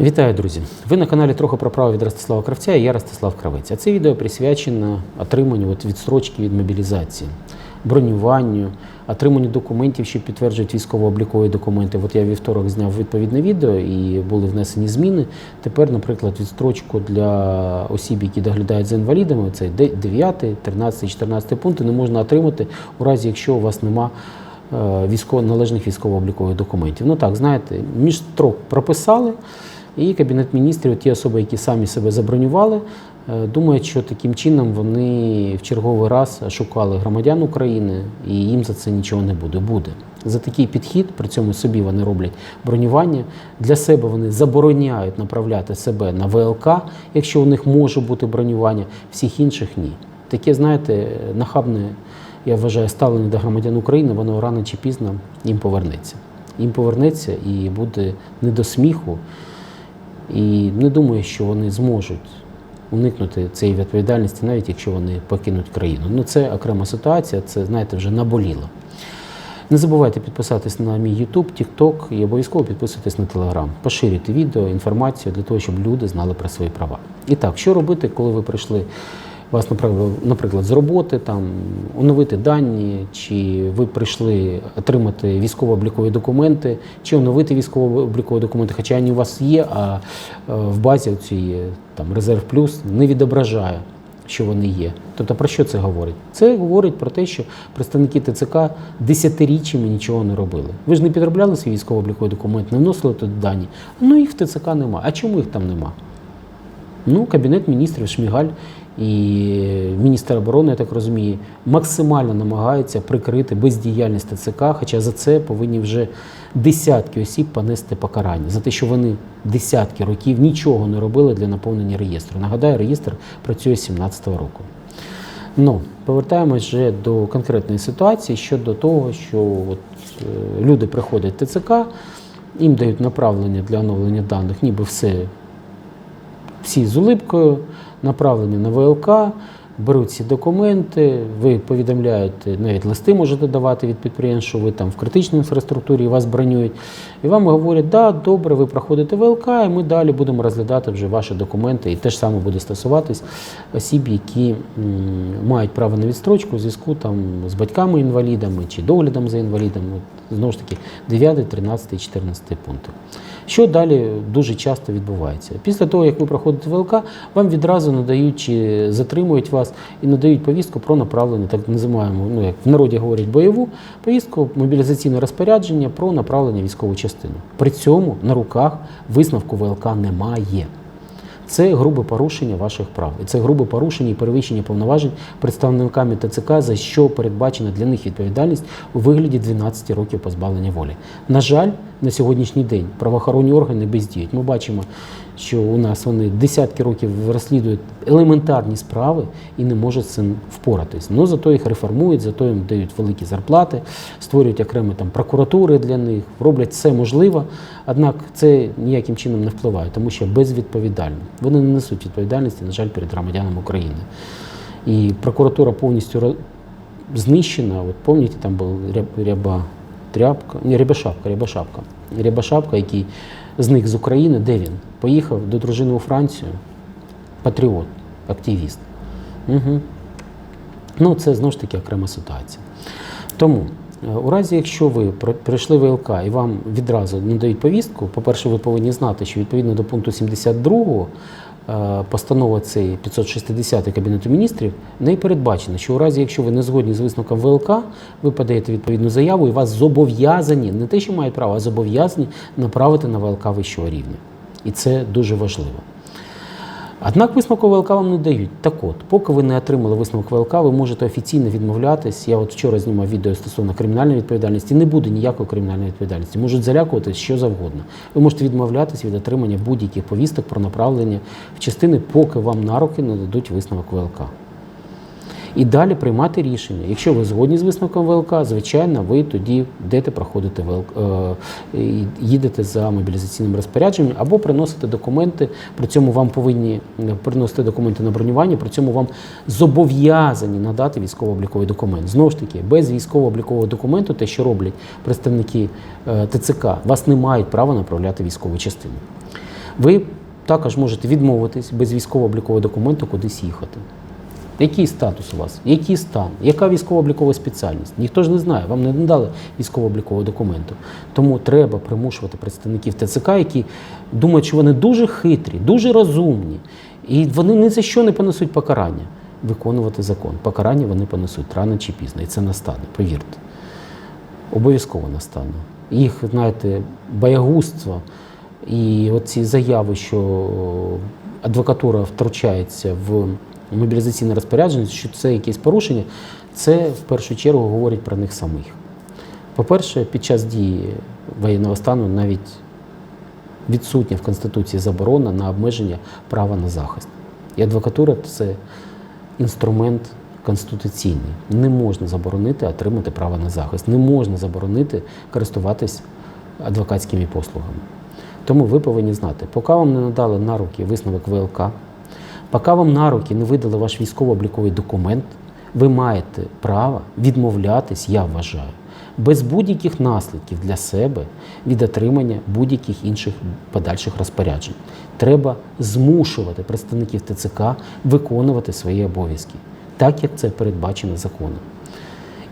Вітаю, друзі! Ви на каналі трохи про право від Ростислава Кравця і я Ростислав Кравець. А це відео присвячено отриманню от відстрочки від мобілізації, бронюванню, отриманню документів, що підтверджують військово-облікові документи. От я вівторок зняв відповідне відео і були внесені зміни. Тепер, наприклад, відстрочку для осіб, які доглядають за інвалідами, це 9, 13, 14 пункти не можна отримати у разі, якщо у вас нема е, військово належних військово-облікових документів. Ну так, знаєте, між строк прописали. І Кабінет міністрів, ті особи, які самі себе забронювали, е, думають, що таким чином вони в черговий раз шукали громадян України і їм за це нічого не буде. Буде. За такий підхід, при цьому собі вони роблять бронювання. Для себе вони забороняють направляти себе на ВЛК, якщо у них може бути бронювання, всіх інших ні. Таке, знаєте, нахабне, я вважаю, ставлення до громадян України, воно рано чи пізно їм повернеться. Їм повернеться і буде не до сміху. І не думаю, що вони зможуть уникнути цієї відповідальності, навіть якщо вони покинуть країну. Ну це окрема ситуація, це знаєте, вже наболіло. Не забувайте підписатись на мій YouTube, TikTok і обов'язково підписуйтесь на Telegram. Поширюйте відео, інформацію для того, щоб люди знали про свої права. І так, що робити, коли ви прийшли вас, наприклад, з роботи, там оновити дані, чи ви прийшли отримати військово-облікові документи, чи оновити військово-облікові документи, хоча вони у вас є, а е, в базі цієї там резерв плюс не відображає. Що вони є. Тобто про що це говорить? Це говорить про те, що представники ТЦК десятиріччями нічого не робили. Ви ж не підробляли свій військово-обліковий документ, не вносили туди дані. Ну їх в ТЦК нема. А чому їх там нема? Ну, Кабінет міністрів Шмігаль і міністр оборони, я так розумію, максимально намагаються прикрити бездіяльність ТЦК, хоча за це повинні вже десятки осіб понести покарання за те, що вони десятки років нічого не робили для наповнення реєстру. Нагадаю, реєстр працює з 2017 року. Ну, повертаємось вже до конкретної ситуації щодо того, що от, е, люди приходять в ТЦК, їм дають направлення для оновлення даних, ніби все всі з улипкою, направлені на ВЛК, беруть ці документи, ви повідомляєте, навіть листи можете давати від підприємств, що ви там в критичній інфраструктурі вас бронюють. І вам говорять, да, добре, ви проходите ВЛК, і ми далі будемо розглядати вже ваші документи. І те ж саме буде стосуватись осіб, які мають право на відстрочку у зв'язку там з батьками-інвалідами чи доглядом за інвалідами. Знову ж таки, 9, 13, 14 пункти. Що далі дуже часто відбувається? Після того, як ви проходите ВЛК, вам відразу надають чи затримують вас і надають повістку про направлення, так називаємо, ну як в народі говорять, бойову повістку, мобілізаційне розпорядження про направлення військову частину. При цьому на руках висновку ВЛК немає. Це грубе порушення ваших прав. І це грубе порушення і перевищення повноважень представниками ТЦК, за що передбачена для них відповідальність у вигляді 12 років позбавлення волі. На жаль, на сьогоднішній день правоохоронні органи бездіють. Ми бачимо, що у нас вони десятки років розслідують елементарні справи і не можуть з цим впоратись. Ну зато їх реформують, зато їм дають великі зарплати, створюють окремі там прокуратури для них, роблять все можливе. Однак це ніяким чином не впливає, тому що безвідповідально. Вони не несуть відповідальності, на жаль, перед громадянами України. І прокуратура повністю знищена. От пам'ятаєте, там був Ряб- ряба тряпка, ні, рябошапка, рябошапка. Рябошапка, який зник з України, де він? Поїхав до дружини у Францію. Патріот, активіст. Угу. Ну, це знову ж таки окрема ситуація. Тому, е, у разі, якщо ви прийшли ВЛК і вам відразу надають повістку, по-перше, ви повинні знати, що відповідно до пункту 72 е, постанова цієї 560 Кабінету міністрів не передбачено, що у разі, якщо ви не згодні з висновком ВЛК, ви подаєте відповідну заяву і вас зобов'язані, не те, що мають право, а зобов'язані направити на ВЛК вищого рівня. І це дуже важливо. Однак висновку ВЛК вам не дають. Так от, поки ви не отримали висновок ВЛК, ви можете офіційно відмовлятись. Я от вчора знімав відео стосовно кримінальної відповідальності. Не буде ніякої кримінальної відповідальності. Можуть залякувати що завгодно. Ви можете відмовлятись від отримання будь-яких повісток про направлення в частини, поки вам на руки не дадуть висновок ВЛК. І далі приймати рішення. Якщо ви згодні з висновком ВЛК, звичайно, ви тоді йдете проходите ВЛК, е, їдете за мобілізаційним розпорядженням або приносите документи. При цьому вам повинні е, приносити документи на бронювання, при цьому вам зобов'язані надати військово-обліковий документ. Знову ж таки, без військово-облікового документу, те, що роблять представники е, ТЦК, вас не мають права направляти військову частину. Ви також можете відмовитись без військово-облікового документу кудись їхати. Який статус у вас? Який стан? Яка військово-облікова спеціальність? Ніхто ж не знає, вам не надали військово-облікового документу. Тому треба примушувати представників ТЦК, які думають, що вони дуже хитрі, дуже розумні, і вони ні за що не понесуть покарання. Виконувати закон. Покарання вони понесуть рано чи пізно, і це настане, повірте. Обов'язково настане. Їх, знаєте, боягузтво і оці заяви, що адвокатура втручається в мобілізаційне розпорядження, що це якесь порушення, це в першу чергу говорить про них самих. По-перше, під час дії воєнного стану навіть відсутня в Конституції заборона на обмеження права на захист. І адвокатура це інструмент конституційний. Не можна заборонити отримати право на захист, не можна заборонити користуватись адвокатськими послугами. Тому ви повинні знати, поки вам не надали на руки висновок ВЛК, поки вам на руки не видали ваш військово-обліковий документ, ви маєте право відмовлятись, я вважаю, без будь-яких наслідків для себе від отримання будь-яких інших подальших розпоряджень. Треба змушувати представників ТЦК виконувати свої обов'язки, так як це передбачено законом.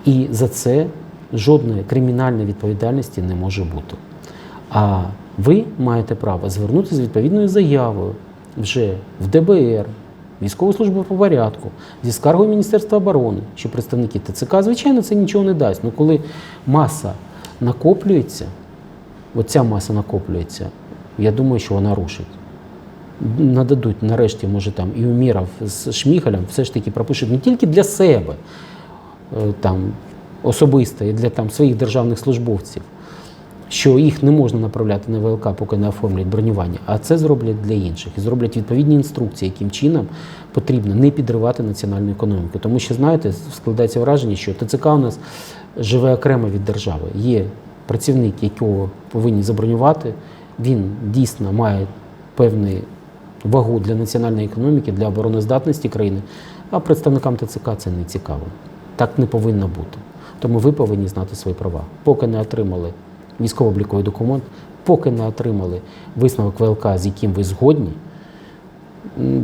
І за це жодної кримінальної відповідальності не може бути. А ви маєте право звернутися з відповідною заявою вже в ДБР, військову службу по порядку, зі скаргою Міністерства оборони, що представники ТЦК, звичайно, це нічого не дасть. Ну коли маса накоплюється, оця маса накоплюється, я думаю, що вона рушить. Нададуть нарешті, може там і Уміров з Шмігалем все ж таки пропишуть не тільки для себе е, там особисто і для там своїх державних службовців, що їх не можна направляти на ВЛК, поки не оформлять бронювання, а це зроблять для інших і зроблять відповідні інструкції, яким чином потрібно не підривати національну економіку. Тому що, знаєте, складається враження, що ТЦК у нас живе окремо від держави. Є працівник, якого повинні забронювати, він дійсно має певний вагу для національної економіки, для обороноздатності країни, а представникам ТЦК це не цікаво. Так не повинно бути. Тому ви повинні знати свої права. Поки не отримали військово-обліковий документ, поки не отримали висновок ВЛК, з яким ви згодні,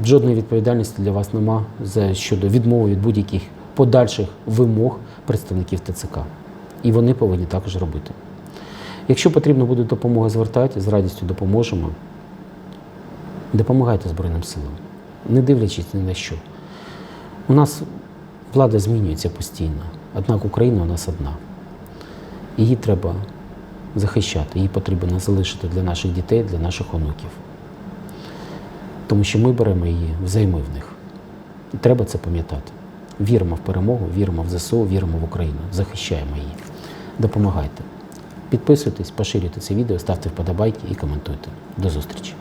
жодної відповідальності для вас нема щодо відмови від будь-яких подальших вимог представників ТЦК. І вони повинні також робити. Якщо потрібна буде допомога, звертайтеся, з радістю допоможемо. Допомагайте Збройним силам, не дивлячись ні на що. У нас влада змінюється постійно, однак Україна у нас одна. Її треба захищати, її потрібно залишити для наших дітей, для наших онуків. Тому що ми беремо її взайми в них. І треба це пам'ятати. Віримо в перемогу, віримо в ЗСУ, віримо в Україну, захищаємо її. Допомагайте. Підписуйтесь, поширюйте це відео, ставте вподобайки і коментуйте. До зустрічі!